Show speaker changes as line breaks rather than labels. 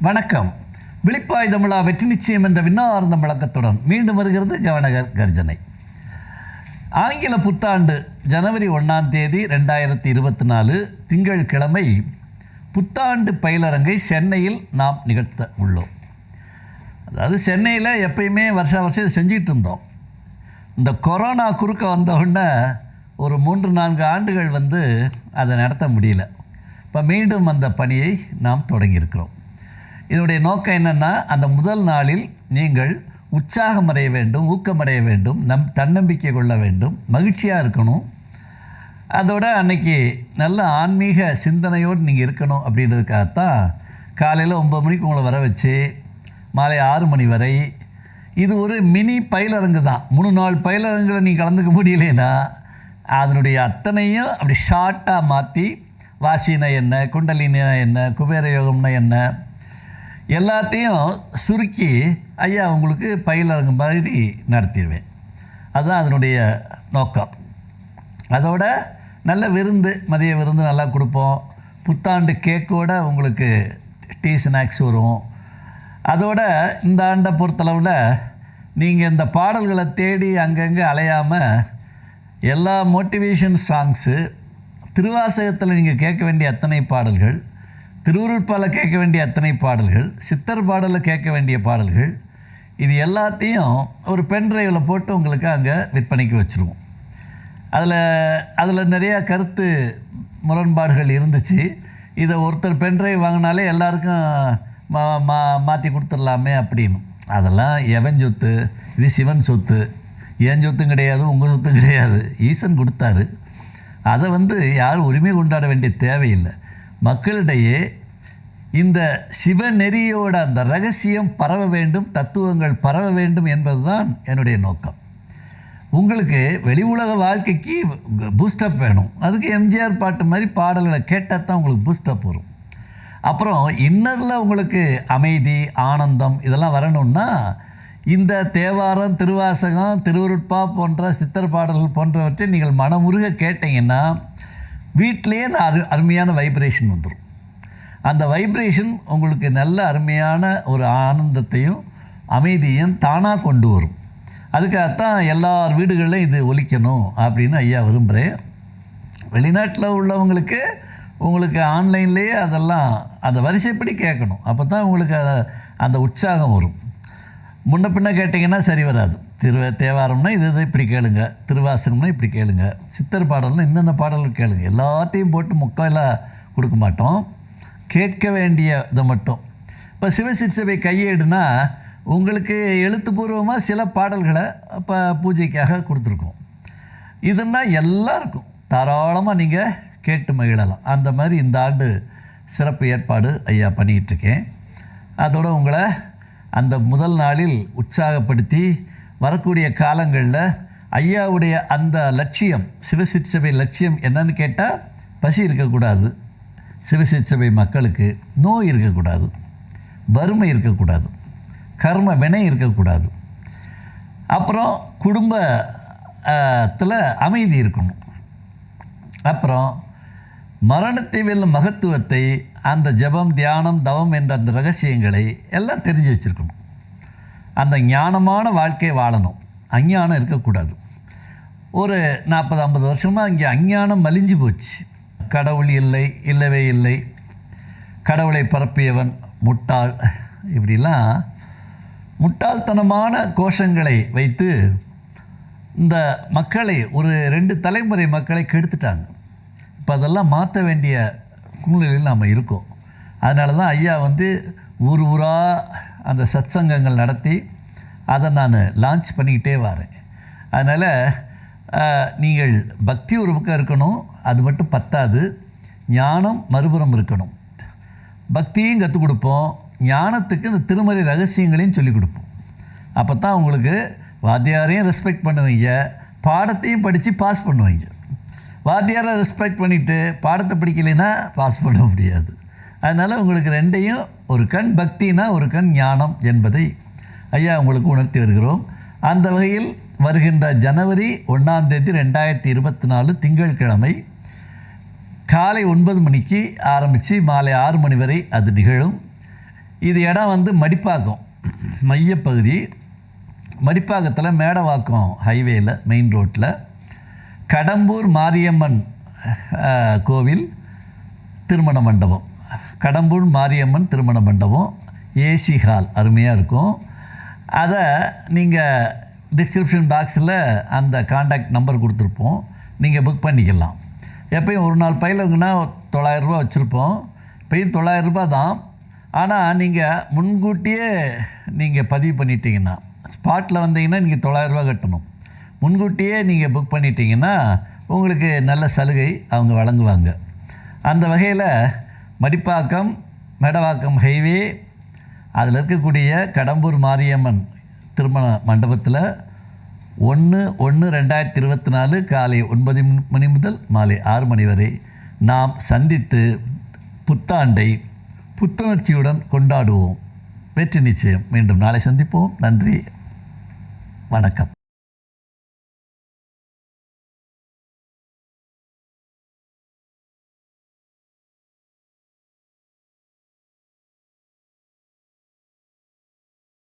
வணக்கம். விழிப்பாய் தமிழா வெற்றி நிச்சயம் என்ற விண்ணார்ந்த முழக்கத்துடன் மீண்டும் வருகிறது கவனகர் கர்ஜனை. ஆங்கில புத்தாண்டு ஜனவரி ஒன்றாம் தேதி ரெண்டாயிரத்தி இருபத்தி நாலு திங்கட்கிழமை புத்தாண்டு பயிலரங்கை சென்னையில் நாம் நிகழ்த்த உள்ளோம். அதாவது சென்னையில் எப்பயுமே வருஷா வருஷம் இதை செஞ்சிகிட்டு இருந்தோம். இந்த கொரோனா குறுக்க வந்தவுடனே ஒரு மூன்று நான்கு ஆண்டுகள் வந்து அதை நடத்த முடியல. இப்போ மீண்டும் அந்த பணியை நாம் தொடங்கியிருக்கிறோம். இதனுடைய நோக்கம் என்னென்னா அந்த முதல் நாளில் நீங்கள் உற்சாகம் அடைய வேண்டும் ஊக்கமடைய வேண்டும் நம் தன்னம்பிக்கை கொள்ள வேண்டும் மகிழ்ச்சியாக இருக்கணும். அதோட அன்னைக்கு நல்ல ஆன்மீக சிந்தனையோடு நீங்கள் இருக்கணும் அப்படின்றதுக்காகத்தான் காலையில் ஒம்பது மணிக்கு உங்களை வர வச்சு மாலை ஆறு மணி வரை இது ஒரு மினி பயிலரங்கு தான். மூணு நாள் பயிலரங்கில் நீ கலந்துக்க முடியலன்னா அதனுடைய அத்தனையும் அப்படி ஷார்ட்டாக மாற்றி வாசினா என்ன குண்டலினா என்ன குபேர யோகம்னா என்ன எல்லாத்தையும் சுருக்கி ஐயா உங்களுக்கு பயிலரங்கு மாதிரி நடத்திடுவேன். அதுதான் அதனுடைய நோக்கம். அதோட நல்ல விருந்து மதிய விருந்து நல்லா கொடுப்போம். புத்தாண்டு கேக்கோட உங்களுக்கு டீ ஸ்நாக்ஸ் வரும். அதோட இந்த ஆண்டை பொறுத்தளவில் நீங்கள் இந்த பாடல்களை தேடி அங்கங்கே அலையாமல் எல்லா மோட்டிவேஷன் சாங்ஸு திருவாசகத்தில் நீங்கள் கேட்க வேண்டிய அத்தனை பாடல்கள் திருவுருட்பால கேட்க வேண்டிய அத்தனை பாடல்கள் சித்தர் பாடலில் கேட்க வேண்டிய பாடல்கள் இது எல்லாத்தையும் ஒரு பென் டிரைவில் போட்டு உங்களுக்கு அங்கே விற்பனைக்கு வச்சுருவோம். அதில் அதில் நிறையா கருத்து முரண்பாடுகள் இருந்துச்சு. இதை ஒருத்தர் பென் ட்ரைவ் வாங்கினாலே எல்லாருக்கும் மா மா மாற்றி கொடுத்துடலாமே அப்படின்னு. அதெல்லாம் எவன் சொத்து? இது சிவன் சொத்து. என் சொத்தும் கிடையாது உங்கள் சொத்தும் கிடையாது. ஈசன் கொடுத்தாரு. அதை வந்து யாரும் உரிமை கொண்டாட வேண்டிய தேவையில்லை. மக்களிடையே இந்த சிவநெறியோட அந்த ரகசியம் பரவ வேண்டும் தத்துவங்கள் பரவ வேண்டும் என்பதுதான் என்னுடைய நோக்கம். உங்களுக்கு வெளி உலக வாழ்க்கைக்கு பூஸ்டப் வேணும். அதுக்கு எம்ஜிஆர் பாட்டு மாதிரி பாடல்களை கேட்டால் தான் உங்களுக்கு பூஸ்டப் வரும். அப்புறம் இன்னரில் உங்களுக்கு அமைதி ஆனந்தம் இதெல்லாம் வரணும்னா இந்த தேவாரம் திருவாசகம் திருவருட்பா போன்ற சித்தர் பாடல்கள் போன்றவற்றை நீங்கள் மனமுருக கேட்டீங்கன்னா வீட்டிலேயே அரு அருமையான வைப்ரேஷன் வந்துடும் அந்த வைப்ரேஷன் உங்களுக்கு நல்ல அருமையான ஒரு ஆனந்தத்தையும் அமைதியும் தானாக கொண்டு வரும். அதுக்காகத்தான் எல்லார் வீடுகளிலும் இது ஒலிக்கணும் அப்படின்னு ஐயா விரும்புகிறேன் வெளிநாட்டில் உள்ளவங்களுக்கு உங்களுக்கு ஆன்லைன்லேயே அதெல்லாம் அந்த வரிசைப்படி கேட்கணும். அப்போ தான் உங்களுக்கு அந்த உற்சாகம் வரும். முன்ன பின்ன கேட்டிங்கன்னா சரி வராது. திரு தேவாரம்னா இது இதை இப்படி கேளுங்க. திருவாசகம்னா இப்படி கேளுங்க. சித்தர் பாடல்னா இன்னென்ன பாடல்கள் கேளுங்க. எல்லாத்தையும் போட்டு முக்காலாக கொடுக்க மாட்டோம். கேட்க வேண்டிய இதை மட்டும். இப்போ சிவசிற்சபை கையேடுனா உங்களுக்கு எழுத்துப்பூர்வமாக சில பாடல்களை இப்போ பூஜைக்காக கொடுத்துருக்கோம். இதுன்னா எல்லாருக்கும். தாராளமாக நீங்கள் கேட்டு மகிழலாம். அந்த மாதிரி இந்த ஆண்டு சிறப்பு ஏற்பாடு ஐயா பண்ணிகிட்ருக்கேன். அதோடு உங்களை அந்த முதல் நாளில் உற்சாகப்படுத்தி வரக்கூடிய காலங்களில் ஐயாவுடைய அந்த லட்சியம் சிவசிற்சபை லட்சியம் என்னன்னு கேட்டால் பசி இருக்கக்கூடாது. சிவசிற்சபை மக்களுக்கு நோய் இருக்கக்கூடாது வறுமை இருக்கக்கூடாது கர்ம வினை இருக்கக்கூடாது. அப்புறம் குடும்பத்தில் அமைதி இருக்கணும். அப்புறம் மரணத்தை வெல்லும் மகத்துவத்தை அந்த ஜெபம் தியானம் தவம் என்ற அந்த ரகசியங்களை எல்லாம் தெரிஞ்சு வச்சுருக்கணும். அந்த ஞானமான வாழ்க்கையை வாழணும். அஞ்ஞானம் இருக்கக்கூடாது. ஒரு நாற்பது ஐம்பது வருஷமாக இங்கே அஞ்ஞானம் மலிஞ்சு போச்சு. கடவுள் இல்லை இல்லவே இல்லை. கடவுளை பரப்பியவன் முட்டாள். இப்படிலாம் முட்டாள்தனமான கோஷங்களை வைத்து இந்த மக்களை ஒரு ரெண்டு தலைமுறை மக்களை கெடுத்துட்டாங்க. இப்போ அதெல்லாம் மாற்ற வேண்டிய சூழ்நிலையில் நாம் இருக்கோம். அதனால தான் ஐயா வந்து ஊர் ஊராக அந்த சத்சங்கங்கள் நடத்தி அதை நான் லான்ச் பண்ணிக்கிட்டே வரேன். அதனால் நீங்கள் பக்தி ஒரு பக்கம் இருக்கணும் அது மட்டும் பத்தாது. ஞானம் மறுபுறம் இருக்கணும். பக்தியும் கற்றுக் கொடுப்போம். ஞானத்துக்கு இந்த திருமறை ரகசியங்களையும் சொல்லிக் கொடுப்போம். அப்போ தான் உங்களுக்கு வாத்தியாரையும் ரெஸ்பெக்ட் பண்ணுவீங்க. பாடத்தையும் படித்து பாஸ் பண்ணுவீங்க. வாத்தியாரை ரெஸ்பெக்ட் பண்ணிவிட்டு பாடத்தை படிக்கலைன்னா பாஸ் பண்ண முடியாது. அதனால் உங்களுக்கு ரெண்டையும் ஒரு கண் பக்தினா ஒரு கண் ஞானம் என்பதை ஐயா உங்களுக்கு உணர்த்தி வருகிறோம். அந்த வகையில் வருகின்ற ஜனவரி ஒன்றாம் தேதி ரெண்டாயிரத்தி இருபத்தி நாலு திங்கட்கிழமை காலை ஒன்பது மணிக்கு ஆரம்பித்து மாலை ஆறு மணி வரை அது நிகழும். இது இடம் வந்து மடிப்பாக்கம் மையப்பகுதி. மடிப்பாக்கத்தில் மேடவாக்கம் ஹைவேயில் மெயின் ரோட்டில் கடம்பூர் மாரியம்மன் கோவில் திருமண மண்டபம். கடம்பூர் மாரியம்மன் திருமண மண்டபம் ஏசி ஹால் அருமையாக இருக்கும். அதை நீங்கள் டிஸ்கிரிப்ஷன் பாக்ஸில் அந்த காண்டாக்ட் நம்பர் கொடுத்துருப்போம். நீங்கள் புக் பண்ணிக்கலாம். எப்பயும் ஒரு நாள் பையில் இருக்குன்னா தொள்ளாயிரரூபா வச்சுருப்போம். இப்பயும் தொள்ளாயிரரூபா தான். ஆனால் நீங்கள் முன்கூட்டியே நீங்கள் பதிவு பண்ணிட்டீங்கன்னா ஸ்பாட்டில் வந்தீங்கன்னா நீங்கள் தொள்ளாயிரரூபா கட்டணும். முன்கூட்டியே நீங்கள் புக் பண்ணிட்டீங்கன்னா உங்களுக்கு நல்ல சலுகை அவங்க வழங்குவாங்க. அந்த வகையில் மடிப்பாக்கம் மெடவாக்கம் ஹைவே அதில் இருக்கக்கூடிய கடம்பூர் மாரியம்மன் திருமண மண்டபத்தில் ஒன்று ஒன்று ரெண்டாயிரத்தி இருபத்தி நாலு காலை ஒன்பது மணி முதல் மாலை ஆறு மணி வரை நாம் சந்தித்து புத்தாண்டை புத்துணர்ச்சியுடன் கொண்டாடுவோம். வெற்றி நிச்சயம். மீண்டும் நாளை சந்திப்போம். நன்றி. வணக்கம்.